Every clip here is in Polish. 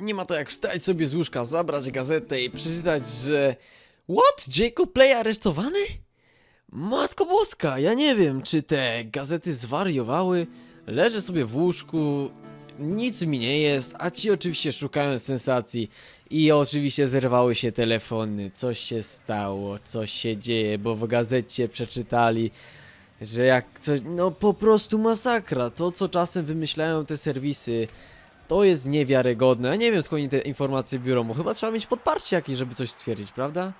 nie ma to jak wstać sobie z łóżka, zabrać gazetę i przeczytać, że... What? Jacob Play aresztowany? Matko Boska, ja nie wiem, czy te gazety zwariowały. Leżę sobie w łóżku, nic mi nie jest, a ci oczywiście szukają sensacji. I oczywiście zerwały się telefony. Coś się stało, coś się dzieje, bo w gazecie przeczytali, że jak coś. No po prostu masakra. To, co czasem wymyślają te serwisy, to jest niewiarygodne. Ja nie wiem skąd oni te informacje biorą, bo chyba trzeba mieć podparcie jakieś, żeby coś stwierdzić, prawda?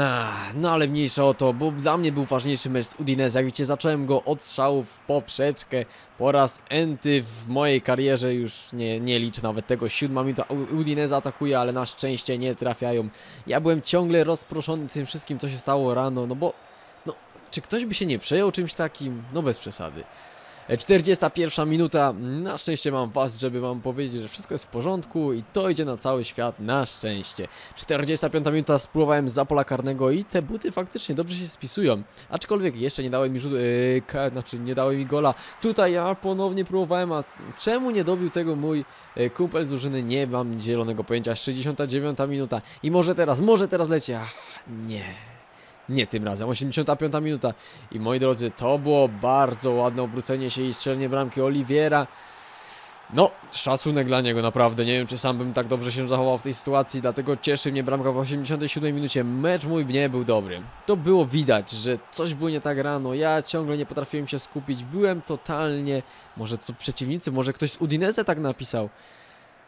Ach, no ale mniejsza o to, bo dla mnie był ważniejszy mecz z Udinese. Jak widzicie, zacząłem go od strzału w poprzeczkę. Po raz enty w mojej karierze już nie, nie liczę nawet tego. Siódma minuta Udinese atakuje, ale na szczęście nie trafiają. Ja byłem ciągle rozproszony tym wszystkim, co się stało rano, no bo... No, czy ktoś by się nie przejął czymś takim? No bez przesady. E, 41 minuta. Na szczęście mam was, żeby wam powiedzieć, że wszystko jest w porządku i to idzie na cały świat, na szczęście. 45 minuta spróbowałem za pola karnego i te buty faktycznie dobrze się spisują. Aczkolwiek jeszcze nie dały mi rzut, yy, znaczy nie dały mi gola. Tutaj ja ponownie próbowałem, a czemu nie dobił tego mój e, kumpel z drużyny? Nie mam zielonego pojęcia. 69 minuta i może teraz, może teraz leci. Ach, nie. Nie tym razem, 85 minuta. I moi drodzy, to było bardzo ładne obrócenie się i strzelenie bramki Oliwiera. No, szacunek dla niego naprawdę. Nie wiem, czy sam bym tak dobrze się zachował w tej sytuacji, dlatego cieszy mnie bramka w 87 minucie. Mecz mój nie był dobry. To było widać, że coś było nie tak rano. Ja ciągle nie potrafiłem się skupić. Byłem totalnie. Może to przeciwnicy, może ktoś z Udinese tak napisał.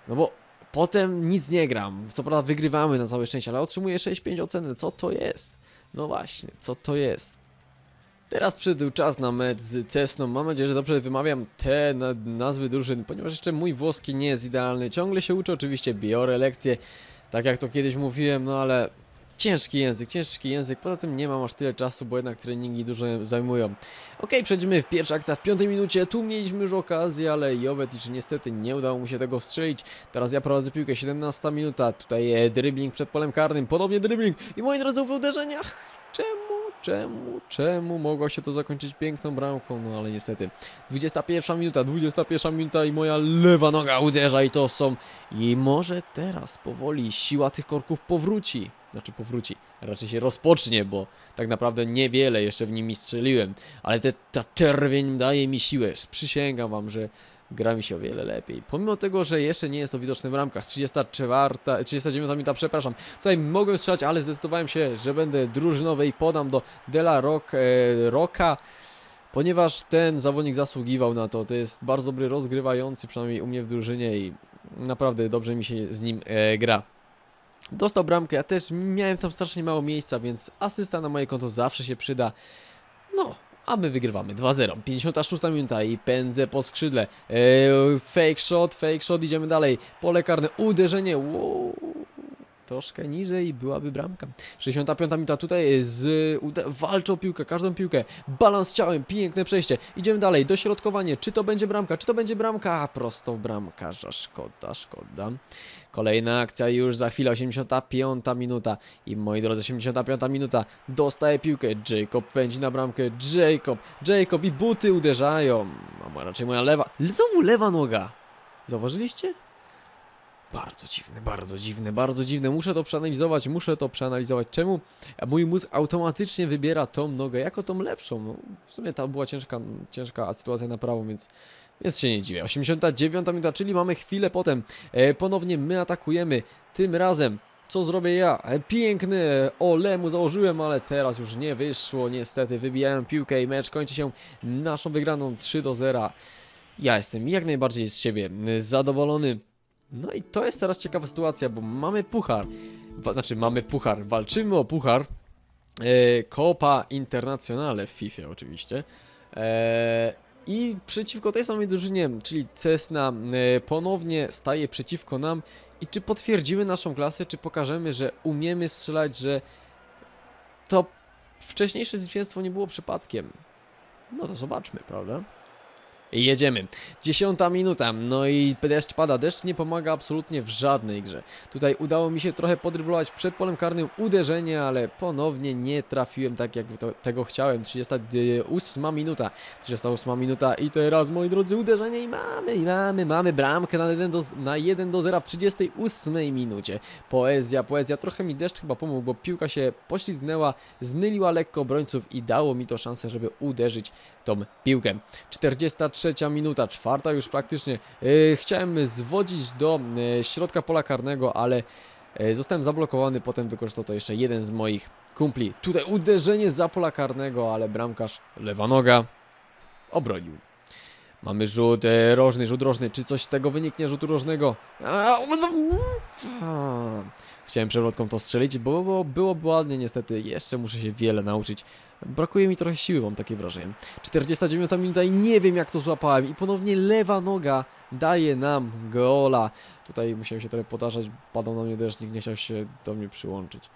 No bo potem nic nie gram. Co prawda wygrywamy na całe szczęście, ale otrzymuję 6-5 oceny. Co to jest? No właśnie, co to jest? Teraz przyszedł czas na mecz z Cesną. Mam nadzieję, że dobrze wymawiam te na nazwy drużyn, ponieważ jeszcze mój włoski nie jest idealny. Ciągle się uczę, oczywiście biorę lekcje, tak jak to kiedyś mówiłem, no ale ciężki język, ciężki język. Poza tym nie mam aż tyle czasu, bo jednak treningi dużo zajmują. Ok, przejdziemy w pierwsza akcja w piątej minucie. Tu mieliśmy już okazję, ale Jovetic niestety nie udało mu się tego strzelić. Teraz ja prowadzę piłkę, 17 minuta. Tutaj e, dribbling przed polem karnym, ponownie dribbling i moi drodzy w uderzeniach. Czemu, czemu, czemu mogło się to zakończyć piękną bramką? No ale niestety. 21 minuta, 21 minuta i moja lewa noga uderza i to są... I może teraz powoli siła tych korków powróci. Znaczy powróci, raczej się rozpocznie, bo tak naprawdę niewiele jeszcze w nimi strzeliłem. Ale te, ta czerwień daje mi siłę. Przysięgam wam, że gra mi się o wiele lepiej. Pomimo tego, że jeszcze nie jest to widoczne w ramkach. 34, 39 minuta, przepraszam. Tutaj mogłem strzelać, ale zdecydowałem się, że będę drużynowy i podam do Dela Rock, e, Rocka. Ponieważ ten zawodnik zasługiwał na to, to jest bardzo dobry rozgrywający, przynajmniej u mnie w drużynie i naprawdę dobrze mi się z nim e, gra. Dostał bramkę, ja też miałem tam strasznie mało miejsca, więc asysta na moje konto zawsze się przyda. No, a my wygrywamy 2-0. 56 minuta i pędzę po skrzydle. Eee, fake shot, fake shot, idziemy dalej. Pole karne, uderzenie. Wow. Troszkę niżej byłaby bramka. 65 minuta tutaj z ude- walczą o piłkę, każdą piłkę. Balans ciałem, piękne przejście. Idziemy dalej, dośrodkowanie. Czy to będzie bramka? Czy to będzie bramka? Prosto bramkarza. Szkoda, szkoda. Kolejna akcja już za chwilę, 85 minuta. I moi drodzy, 85 minuta. Dostaje piłkę. Jacob pędzi na bramkę. Jacob, Jacob i buty uderzają. A raczej moja lewa. Znowu lewa noga. Zauważyliście? Bardzo dziwne, bardzo dziwne, bardzo dziwne. Muszę to przeanalizować, muszę to przeanalizować. Czemu mój mózg automatycznie wybiera tą nogę jako tą lepszą? No, w sumie ta była ciężka, ciężka sytuacja na prawo, więc, więc się nie dziwię. 89 minuta, czyli mamy chwilę potem. E, ponownie my atakujemy. Tym razem co zrobię ja? E, Piękny e, ole mu założyłem, ale teraz już nie wyszło. Niestety wybijałem piłkę i mecz kończy się naszą wygraną 3 do 0. Ja jestem jak najbardziej z siebie e, zadowolony. No i to jest teraz ciekawa sytuacja, bo mamy puchar. Znaczy, mamy puchar. Walczymy o puchar. E, Copa Internazionale w FIFA oczywiście. E, I przeciwko tej samej drużynie, czyli Cessna, e, ponownie staje przeciwko nam. I czy potwierdzimy naszą klasę, czy pokażemy, że umiemy strzelać, że to wcześniejsze zwycięstwo nie było przypadkiem? No to zobaczmy, prawda? Jedziemy. Dziesiąta minuta, no i deszcz pada, deszcz nie pomaga absolutnie w żadnej grze. Tutaj udało mi się trochę podryblować przed polem karnym uderzenie, ale ponownie nie trafiłem tak jak to, tego chciałem. 38 minuta, 38 minuta i teraz moi drodzy uderzenie i mamy, i mamy, mamy bramkę na 1 do, na 1 do 0 w 38 minucie. Poezja, poezja, trochę mi deszcz chyba pomógł, bo piłka się poślizgnęła, zmyliła lekko obrońców i dało mi to szansę, żeby uderzyć tą piłkę. 43 minuta, czwarta już praktycznie. Yy, chciałem zwodzić do yy, środka pola karnego, ale yy, zostałem zablokowany, potem wykorzystał to jeszcze jeden z moich kumpli. Tutaj uderzenie za pola karnego, ale bramkarz, lewa noga, obronił. Mamy rzut e, rożny, rzut rożny. Czy coś z tego wyniknie rzutu rożnego? A, no. Chciałem przewrotką to strzelić, bo, bo byłoby ładnie niestety. Jeszcze muszę się wiele nauczyć. Brakuje mi trochę siły, mam takie wrażenie. 49 minuta i nie wiem jak to złapałem. I ponownie lewa noga daje nam gola. Tutaj musiałem się trochę podarzać. Padał na mnie deszcz, nikt nie chciał się do mnie przyłączyć.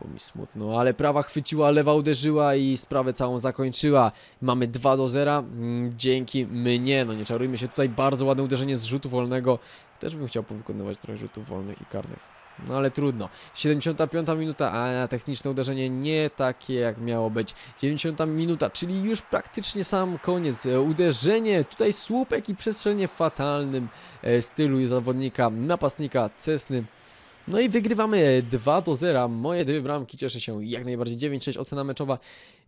Bo mi smutno, ale prawa chwyciła, lewa uderzyła i sprawę całą zakończyła. Mamy 2 do 0, mm, dzięki mnie, no nie czarujmy się, tutaj bardzo ładne uderzenie z rzutu wolnego. Też bym chciał powykonywać trochę rzutów wolnych i karnych. No ale trudno. 75 minuta, a techniczne uderzenie nie takie jak miało być. 90 minuta, czyli już praktycznie sam koniec. E, Uderzenie, tutaj słupek i przestrzelenie w fatalnym e, stylu zawodnika, napastnika Cesny. No i wygrywamy 2 do 0. Moje dwie bramki cieszę się jak najbardziej 9-6 ocena meczowa.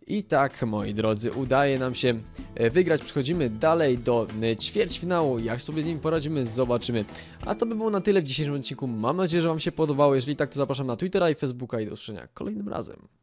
I tak, moi drodzy, udaje nam się wygrać. Przechodzimy dalej do e, ćwierćfinału. Jak sobie z nim poradzimy, zobaczymy. A to by było na tyle w dzisiejszym odcinku. Mam nadzieję, że Wam się podobało. Jeżeli tak, to zapraszam na Twittera i Facebooka i do usłyszenia kolejnym razem.